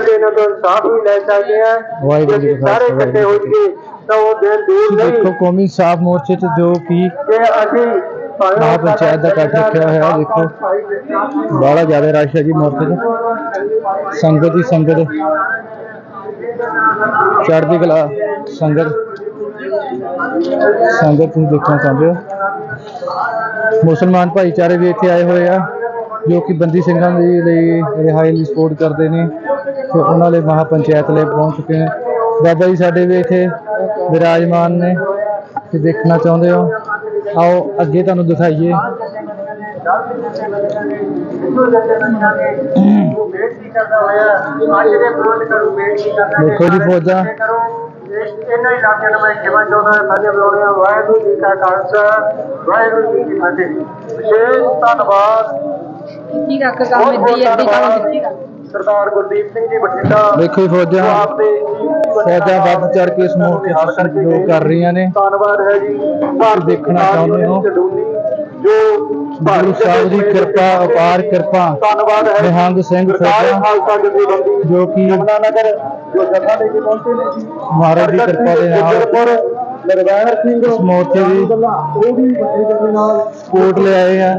ਤੇ ਇਹਨਾਂ ਤੋਂ ਇਨਸਾਫ ਵੀ ਲੈ ਸਕਦੇ ਆ। ਵਾਹਿਗੁਰੂ ਜੀ ਕਾ ਸਾਰੇ ਖਾਲਸਾ, ਇਕੱਠੇ ਹੋ ਜਾਈਏ ਤਾਂ ਉਹ ਦਿਨ ਦੂਰ ਨਹੀਂ। ਦੇਖੋ ਕੌਮੀ ਸਾਫ਼ ਮੋਰਚੇ ਚ ਜੋ ਕਿ ਕਿ ਅਸੀਂ ਭਾਵੇਂ ਮਹਾਂ ਪੰਚਾਇਤ ਦਾ ਇਕੱਠ ਰੱਖਿਆ ਹੋਇਆ, ਦੇਖੋ। ਬੜਾ ਜ਼ਿਆਦਾ ਰਸ਼ ਹੈ ਜੀ ਮੋਰਚੇ 'ਚ ਸੰਗਤ ਹੀ ਸੰਗਤ। ਚੜ੍ਹਦੀ ਕਲਾ ਸੰਗਤ। ਸੰਗਤ ਨੂੰ ਦੇਖਣਾ ਚਾਹੁੰਦੇ ਹੋ। ਮੁਸਲਮਾਨ ਭਾਈਚਾਰੇ ਵੀ ਇੱਥੇ ਆਏ ਹੋਏ ਆ ਜੋ ਕਿ ਬੰਦੀ ਸਿੰਘਾਂ ਦੇ ਲਈ ਰਿਹਾਈ ਲਈ ਸਪੋਰਟ ਕਰਦੇ ਨੇ। ਤੇ ਉਹਨਾਂ ਲਈ ਮਹਾ ਪੰਚਾਇਤ ਲਈ ਪਹੁੰਚ ਚੁੱਕੇ ਨੇ। ਬਾਬਾ ਜੀ ਸਾਡੇ ਵੀ ਇੱਥੇ ਵਿਰਾਜਮਾਨ ਨੇ ਤੇ ਦੇਖਣਾ ਚਾਹੁੰਦੇ ਹੋ। ਆਓ ਅੱਗੇ ਤੁਹਾਨੂੰ ਦਿਖਾਈਏ। ਦੇ ਦੇਖੋ ਜੀ ਫੌਜਾਂ। ਇਹਨਾਂ ਇਲਾਕਿਆਂ ਨੂੰ ਮੈਂ ਖਿਮਾ ਚਾਹੁੰਦਾ ਹਾਂ ਸਾਡੇ ਬੁਲਾਉਣੇ ਵਾਹਿਗੁਰੂ ਜੀ ਕਾ ਖਾਲਸਾ ਵਾਹਿਗੁਰੂ ਜੀ ਕੀ ਫਤਿਹ। ਵਿਸ਼ੇਸ਼ ਧੰਨਵਾਦ। ਕੀ ਰੱਖ ਕੰਮ ਬਹੁਤ ਦੀ ਅੱਡੀ ਕੰਮ ਦਿੱਤੀ ਸਰਦਾਰ ਗੁਰਦੀਪ ਸਿੰਘ ਜੀ ਬਠਿੰਡਾ ਦੇਖੋ ਫੌਜਾਂ ਫੌਜਾਂ ਵੱਧ ਚੜ੍ਹ ਕੇ ਇਸ ਮੌਕੇ ਸਹਿਯੋਗ ਕਰ ਰਹੀਆਂ ਨੇ ਧੰਨਵਾਦ ਹੈ ਜੀ। ਭਾਰਤੀ ਦੇਖਣਾ ਚਾਹੁੰਦੇ ਹੋ। ਜੋ ਗੁਰੂ ਸਾਹਿਬ ਦੀ ਕਿਰਪਾ ਅਪਾਰ ਕਿਰਪਾ ਧੰਨਵਾਦ ਹੈ ਨਿਹੰਗ ਸਿੰਘ ਫੌਜਾਂ ਜੋ ਕਿ ਨਗਰ ਜੋ ਜਥਾ ਲੈ ਕੇ ਪਹੁੰਚੇ ਨੇ ਜੀ। ਮਹਾਰਾਜ ਦੀ ਕਿਰਪਾ ਦੇ ਨਾਲ ਲਗਵੈਰ ਸਿੰਘ ਇਸ ਮੋਰਚੇ ਦੀ ਉਹ ਵੀ ਵੱਡੇ ਦੇ ਨਾਲ ਸਪੋਰਟ ਲੈ ਆਏ ਆ।